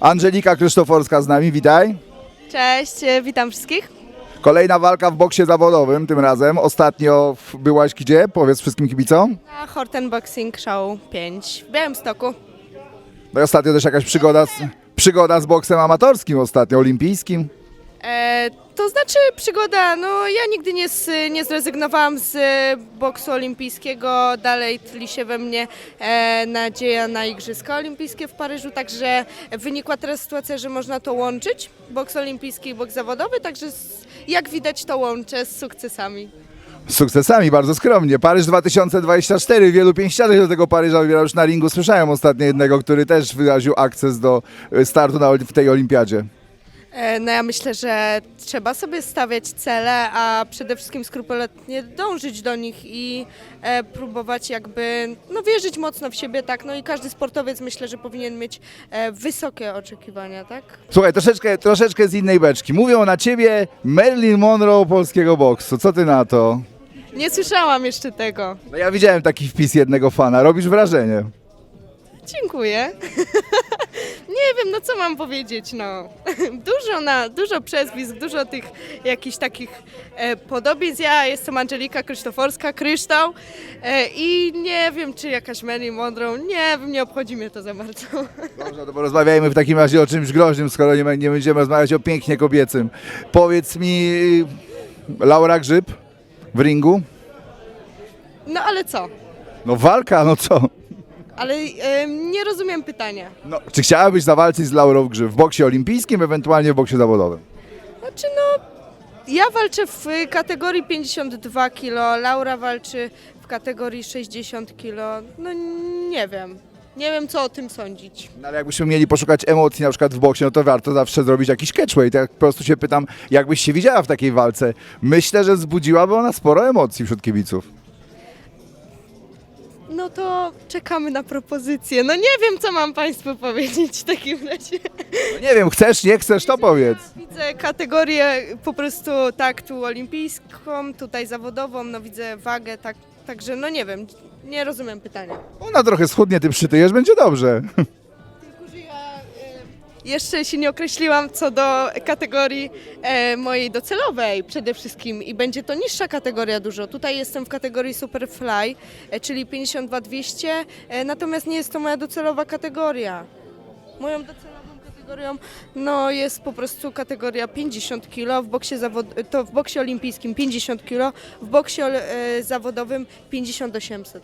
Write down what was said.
Angelika Krzysztoforska z nami, witaj. Cześć, e, witam wszystkich. Kolejna walka w boksie zawodowym tym razem. Ostatnio w- byłaś gdzie? Powiedz wszystkim kibicom. Na Horten Boxing Show 5 w Białymstoku. No i ostatnio też jakaś przygoda z, przygoda z boksem amatorskim ostatnio, olimpijskim. E, to znaczy przygoda, no ja nigdy nie, z, nie zrezygnowałam z e, boksu olimpijskiego, dalej tli się we mnie e, nadzieja na Igrzyska Olimpijskie w Paryżu, także wynikła teraz sytuacja, że można to łączyć, boks olimpijski i boks zawodowy, także z, jak widać to łączę z sukcesami. Z sukcesami, bardzo skromnie. Paryż 2024, wielu pięściarzy do tego Paryża wybiera już na ringu. Słyszałem ostatnio jednego, który też wyraził akces do y, startu na, w tej olimpiadzie. E, No ja myślę, że trzeba sobie stawiać cele, a przede wszystkim skrupulatnie dążyć do nich i e, próbować jakby, no wierzyć mocno w siebie, tak, no i każdy sportowiec myślę, że powinien mieć e, wysokie oczekiwania, tak? Słuchaj, troszeczkę, troszeczkę z innej beczki. Mówią na ciebie Marilyn Monroe polskiego boksu. Co ty na to? Nie słyszałam jeszcze tego. No ja widziałem taki wpis jednego fana. Robisz wrażenie. Dziękuję. Nie wiem, no co mam powiedzieć, no. Dużo, na, dużo przezwisk, dużo tych jakichś takich e, podobieństw. Ja jestem Angelika Krzysztoforska, Kryształ e, i nie wiem, czy jakaś Mary Monroe, nie wiem, nie obchodzi mnie to za bardzo. Dobrze, to porozmawiajmy w takim razie o czymś groźnym, skoro nie, nie będziemy rozmawiać o pięknie kobiecym. Powiedz mi, Laura Grzyb w ringu? No ale co? No walka, no co? Ale nie rozumiem pytania. No, czy chciałabyś zawalczyć z Laurą Grzyb w boksie olimpijskim, ewentualnie w boksie zawodowym? Znaczy no, ja walczę w kategorii 52 kg, Laura walczy w kategorii 60 kg. No nie wiem. Nie wiem, co o tym sądzić. No, ale jakbyśmy mieli poszukać emocji na przykład w boksie, no to warto zawsze zrobić jakiś catchweight. Tak po prostu się pytam, jakbyś się widziała w takiej walce? Myślę, że wzbudziłaby ona sporo emocji wśród kibiców. No to czekamy na propozycję. No nie wiem, co mam Państwu powiedzieć w takim razie. No nie wiem, chcesz, nie chcesz, to powiedz. Widzę kategorię po prostu tak, tu olimpijską, tutaj zawodową, no widzę wagę, tak, także no nie wiem, nie rozumiem pytania. Ona trochę schudnie, ty przytyjesz, będzie dobrze. Jeszcze się nie określiłam co do kategorii e, mojej docelowej przede wszystkim i będzie to niższa kategoria dużo. Tutaj jestem w kategorii Superfly, e, czyli 52-200, e, natomiast nie jest to moja docelowa kategoria. Moją docelową kategorią no, jest po prostu kategoria 50 kg, w boksie, zawod- to w boksie olimpijskim 50 kg, w boksie e, zawodowym 50 800.